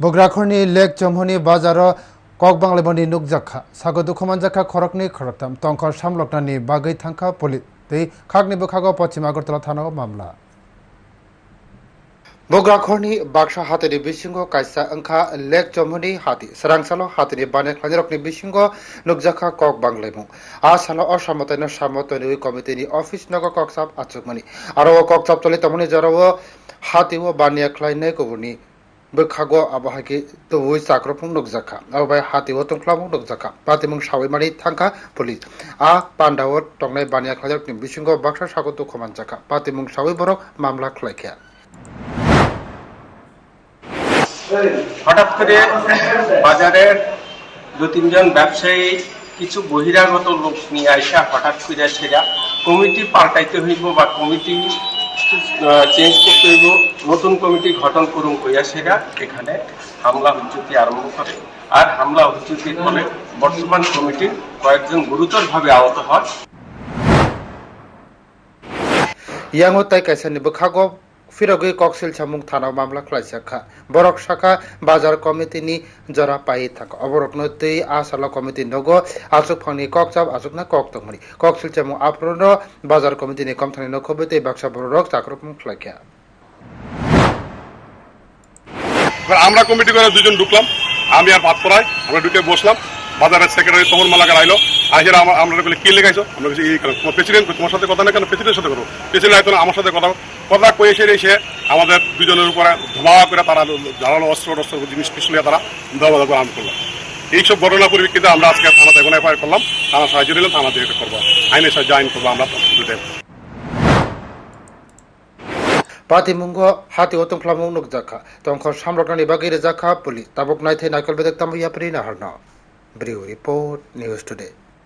বগ্রাখরনি lake চমহনি, বাজার cock বাংলাবনি নুকজাখা sago দুখমানজাখা খরকনি খরকতাম তংখর সামলকনানি বাগৈ থাংখা পলি তৈ খাগনি বখাগো পশ্চিম আগরতলা থানা মামলা। বগ্রাখরনি বাক্সা হাতিনি বিসিংহ কাইসা ওংখা লেক চমহনি, হাতি সারাংসালো হাতিনি বানে খানিরকনি বিসিংহ নুকজাখা কক বাংলাইমু আ সালো অসমতাইন সামতনি ওই কমিটিনি, অফিস নগ ককসাপ, আচুকমনি। আর ও ককসাপ চলি তমনি জরাও হাতি ও বানিয়া খ্লাইনাই কবুনি। bai khago abo haki tuwui sakro pung nukzaka abo bai hati wo tung khlawung nukzaka pati mung shawi mari thangka police a pandawo tongnai bania khlajar tim bisingo baksa sago tu khoman jaka pati mung shawi borok mamla khlaikya হঠাৎ করে বাজারের দু তিনজন ব্যবসায়ী কিছু বহিরাগত লোক নিয়ে আসা হঠাৎ করে সেরা কমিটি পাল্টাইতে হইব বা কমিটি চেঞ্জ করতে হইব। নতুন কমিটি গঠন করুন কইয়া সেরা এখানে হামলা হুচুতি আরম্ভ করে। আর হামলা হুচুতির ফলে বর্তমান কমিটির কয়েকজন গুরুতরভাবে আহত হয় ইয়াং হত্যায় kaisa ni bokhago ফিরগৈ ককসিল সামুং থানা মামলা খ্লাইসাখা বরক শাখা, বাজার কমিটি নি জরা পাই থাক। অবরক নতৈ আসালা কমিটি নগ আচুক ফানি কক চাপ আচুক না কক তংমনি ককসিল চামু আপ্রন বাজার কমিটি নি কমথানি নখবতে বাক্সা বরক চাকরপুং খ্লাইখা এবার আমরা কমিটি করে দুজন ঢুকলাম। আমি আর পাত পড়াই আমরা ঢুকে বসলাম। বাজারের সেক্রেটারি তখন মালাকার আইলো। আসলে আমরা আমরা বলে, কি লেখাইছো আমরা বলছি, এই তোমার প্রেসিডেন্ট তোমার সাথে কথা না কেন? প্রেসিডেন্টের সাথে করো। প্রেসিডেন্ট আইতো আমার সাথে কথা কথা কয়ে এসে এসে আমাদের দুজনের উপরে ধোয়া করে তারা ধারালো অস্ত্র টস্ত্র জিনিস পিছলে তারা ধোয়া করে আরম্ভ করল। এইসব ঘটনা পরিপ্রেক্ষিতে আমরা আজকে থানাতে এখন এফআইআর করলাম। থানা সাহায্য নিলাম থানা থেকে করব। আইনের সাহায্য আইন করব, আমরা দুটাই পাতিমুঙ্গ হাতি অতংখ্লামুং নুকজাখা তংখ সামরকনানি বাগৈ রেজাখা পুলিশ তাবক নাইথে নাইকল বেদেক তামু ইয়াপ্রি নাহারনা Brew Report News Today.